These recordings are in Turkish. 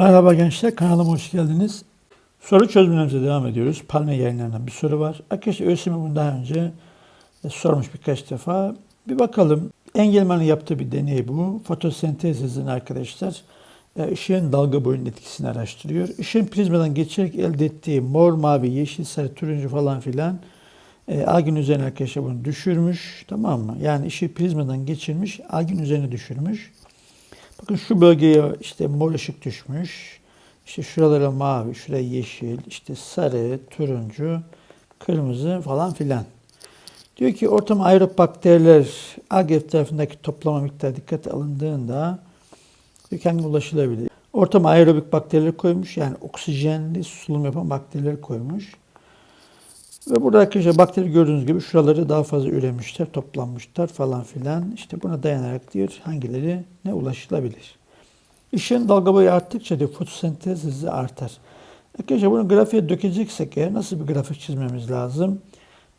Merhaba gençler, kanalıma hoş geldiniz. Soru çözümlerimize devam ediyoruz. Palme yayınlarından bir soru var. Arkadaşlar ÖSYM bunu daha önce e, sormuş birkaç defa. Bir bakalım. Engelman'ın yaptığı bir deney bu. Fotosentez hızını arkadaşlar e, ışığın dalga boyunun etkisini araştırıyor. Işığın prizmadan geçerek elde ettiği mor, mavi, yeşil, sarı, turuncu falan filan e, algın üzerine arkadaşlar bunu düşürmüş. Tamam mı? Yani ışığı prizmadan geçirmiş, algın üzerine düşürmüş. Bakın şu bölgeye işte mor ışık düşmüş. İşte şuralara mavi, şuraya yeşil, işte sarı, turuncu, kırmızı falan filan. Diyor ki ortam aerob bakteriler alg etrafındaki toplama miktarı dikkate alındığında kendine ulaşılabilir. Ortam aerobik bakteriler koymuş. Yani oksijenli sulum yapan bakteriler koymuş. Ve burada arkadaşlar bakteri gördüğünüz gibi şuraları daha fazla üremişler, toplanmışlar falan filan. İşte buna dayanarak diyor hangileri ne ulaşılabilir. Işığın dalga boyu arttıkça diyor fotosentez hızı artar. Arkadaşlar bunu grafiğe dökeceksek eğer nasıl bir grafik çizmemiz lazım?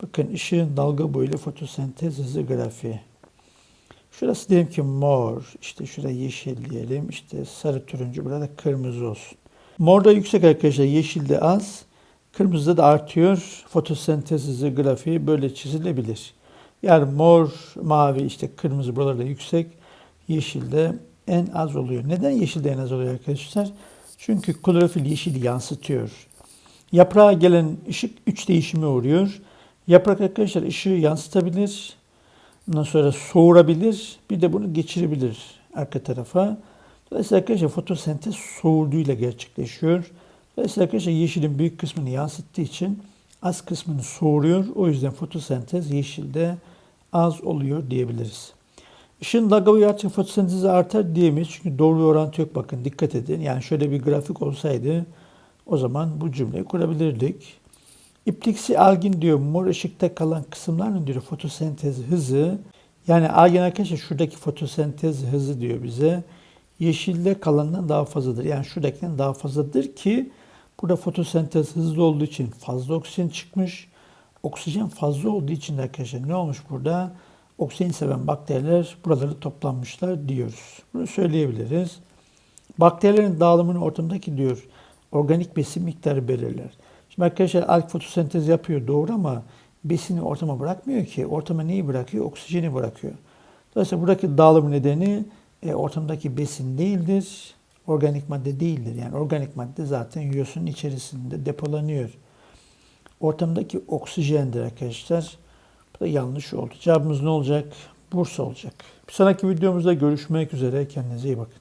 Bakın ışığın dalga boyu ile fotosentez hızı grafiği. Şurası diyelim ki mor, işte şurada yeşil diyelim, işte sarı turuncu, burada kırmızı olsun. Morda yüksek arkadaşlar, yeşilde az, kırmızıda da artıyor. Fotosentez hızı grafiği böyle çizilebilir. Yani mor, mavi, işte kırmızı buralarda yüksek, yeşilde en az oluyor. Neden yeşilde en az oluyor arkadaşlar? Çünkü klorofil yeşili yansıtıyor. Yaprağa gelen ışık üç değişime uğruyor. Yaprak arkadaşlar ışığı yansıtabilir, Ondan sonra soğurabilir. Bir de bunu geçirebilir arka tarafa. Dolayısıyla arkadaşlar fotosentez soğurduğuyla gerçekleşiyor. Dolayısıyla arkadaşlar yeşilin büyük kısmını yansıttığı için az kısmını soğuruyor. O yüzden fotosentez yeşilde az oluyor diyebiliriz. Dalga boyu arttıkça fotosentezi artar diyemeyiz. Çünkü doğru bir orantı yok. Bakın dikkat edin. Yani şöyle bir grafik olsaydı o zaman bu cümleyi kurabilirdik. İpliksi algin diyor mor ışıkta kalan kısımların diyor fotosentez hızı yani algin arkadaşlar şuradaki fotosentez hızı diyor bize yeşilde kalandan daha fazladır. Yani şuradakinden daha fazladır ki burada fotosentez hızlı olduğu için fazla oksijen çıkmış. Oksijen fazla olduğu için de arkadaşlar ne olmuş burada? Oksijen seven bakteriler buraları toplanmışlar diyoruz. Bunu söyleyebiliriz. Bakterilerin dağılımını ortamdaki diyor organik besin miktarı belirler. Şimdi arkadaşlar alg fotosentez yapıyor doğru ama besini ortama bırakmıyor ki. Ortama neyi bırakıyor? Oksijeni bırakıyor. Dolayısıyla buradaki dağılım nedeni e, ortamdaki besin değildir, organik madde değildir. Yani organik madde zaten yiyosun içerisinde depolanıyor. Ortamdaki oksijendir arkadaşlar. Bu da yanlış oldu. Cevabımız ne olacak? Bursa olacak. Bir sonraki videomuzda görüşmek üzere. Kendinize iyi bakın.